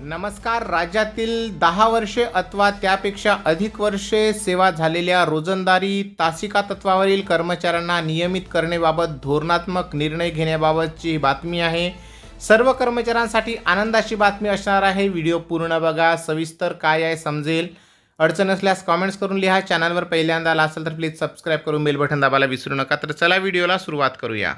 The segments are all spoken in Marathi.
नमस्कार. राज्यातील दहा वर्षे अथवा त्यापेक्षा अधिक वर्षे सेवा झालेल्या रोजंदारी तासिका तत्वावरील कर्मचाऱ्यांना नियमित करण्याबाबत धोरणात्मक निर्णय घेण्याबाबतची ही बातमी आहे. सर्व कर्मचाऱ्यांसाठी आनंदाची बातमी असणार आहे. व्हिडिओ पूर्ण बघा. सविस्तर काय आहे समजेल. अडचण असल्यास कॉमेंट्स करून लिहा. चॅनलवर पहिल्यांदा आला असेल तर प्लीज सबस्क्राईब करून बेल बटन दाबायला विसरू नका. तर चला व्हिडिओला सुरुवात करूया.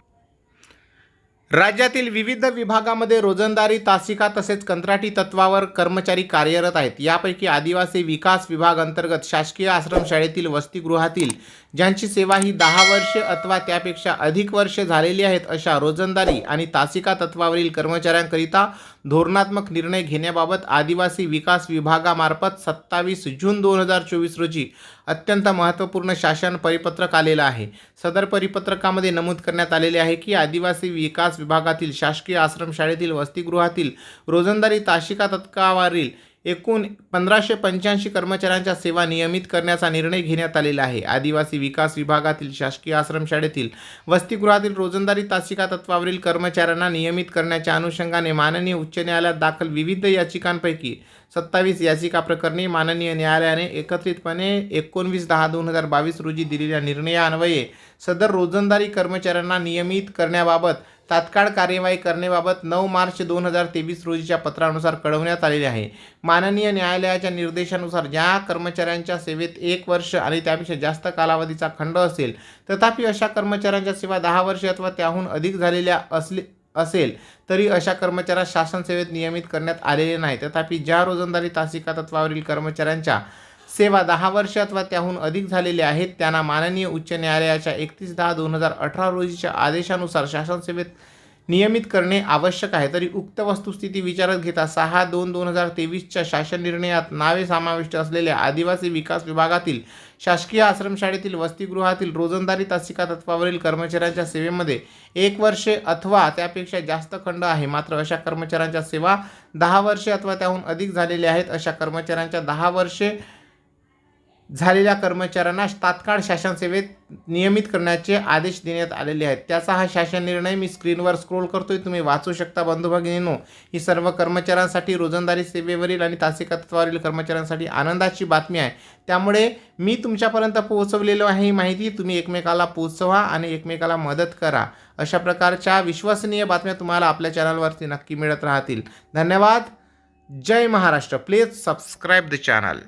राज्यातील विविध विभागामध्ये रोजंदारी तासिका तसेच कंत्राटी तत्वावर कर्मचारी कार्यरत आहेत. यापैकी आदिवासी विकास विभाग अंतर्गत शासकीय आश्रमशाळेतील वसतिगृहातील ज्यांची सेवा ही दहा वर्षे अथवा त्यापेक्षा अधिक वर्षे झालेली आहेत अशा रोजंदारी आणि तासिका तत्वावरील कर्मचाऱ्यांकरिता धोरणात्मक निर्णय घेण्याबाबत आदिवासी विकास विभागामार्फत सत्तावीस जून दोन हजार चोवीस रोजी अत्यंत महत्त्वपूर्ण शासन परिपत्रक आलेलं आहे. सदर परिपत्रकामध्ये नमूद करण्यात आलेले आहे की आदिवासी विकास विभागातील शासकीय आश्रमशाळेतील वसतिगृहातील रोजंदारी ताशिका तत्कावरील एकूण पंधराशे पंच्याऐंशी कर्मचाऱ्यांच्या सेवा नियमित करण्याचा निर्णय घेण्यात आलेला आहे. आदिवासी विकास विभागातील शासकीय आश्रमशाळेतील वसतिगृहातील रोजंदारी तासिका तत्वावरील कर्मचाऱ्यांना नियमित करण्याच्या अनुषंगाने माननीय उच्च न्यायालयात दाखल विविध याचिकांपैकी सत्तावीस याचिका प्रकरणी माननीय न्यायालयाने एकत्रितपणे एकोणवीस दहा दोन हजार बावीस रोजी दिलेल्या निर्णयान्वये सदर रोजंदारी कर्मचाऱ्यांना नियमित करण्याबाबत तात्काळ कार्यवाही करण्याबाबत नऊ मार्च दोन हजार तेवीस रोजीच्या पत्रानुसार कळवण्यात आलेले आहे. माननीय न्यायालयाच्या निर्देशानुसार ज्या कर्मचाऱ्यांच्या सेवेत एक वर्ष आणि त्यापेक्षा जास्त कालावधीचा खंड असेल तथापि अशा कर्मचाऱ्यांच्या सेवा दहा वर्षे अथवा त्याहून अधिक झालेल्या असले असेल तरी अशा कर्मचाऱ्यास शासन सेवेत नियमित करण्यात आलेले नाही तथापि ज्या रोजंदारी तासिका तत्वावरील कर्मचाऱ्यांच्या सेवा दहा वर्ष अथवा त्याहून अधिक झालेल्या आहेत. त्यांना माननीय उच्च न्यायालयाच्या एकतीस दहा दोन हजार अठरा रोजीच्या आदेशानुसार शासन सेवेत नियमित करणे आवश्यक आहे. तरी उक्त वस्तुस्थिती विचारात घेता सहा दोन दोन हजार तेवीसच्या शासन निर्णयात नावे समाविष्ट असलेल्या आदिवासी विकास विभागातील शासकीय आश्रमशाळेतील वसतिगृहातील रोजंदारी तासिका तत्वावरील कर्मचाऱ्यांच्या सेवेमध्ये एक वर्षे अथवा त्यापेक्षा जास्त खंड आहे. मात्र अशा कर्मचाऱ्यांच्या सेवा दहा वर्षे अथवा त्याहून अधिक झालेल्या आहेत. अशा कर्मचाऱ्यांच्या दहा वर्षे झालेल्या कर्मचाऱ्यांना तात्काळ शासन सेवेत नियमित करण्याचे आदेश देण्यात आलेले आहेत. त्याचा हा शासन निर्णय मी स्क्रीनवर स्क्रोल करतोय. तुम्ही वाचू शकता. बंधू भगिनींनो ही सर्व कर्मचाऱ्यांसाठी रोजंदारी सेवेवरील आणि तासिका तत्वावरील कर्मचाऱ्यांसाठी आनंदाची बातमी आहे. त्यामुळे मी तुमच्यापर्यंत पोहोचवलेलो आहे ही माहिती. तुम्ही एकमेकाला पोचवा आणि एकमेकाला मदत करा. अशा प्रकारच्या विश्वसनीय बातम्या तुम्हाला आपल्या चॅनलवरती नक्की मिळत राहतील. धन्यवाद. जय Maharashtra. Please subscribe the channel.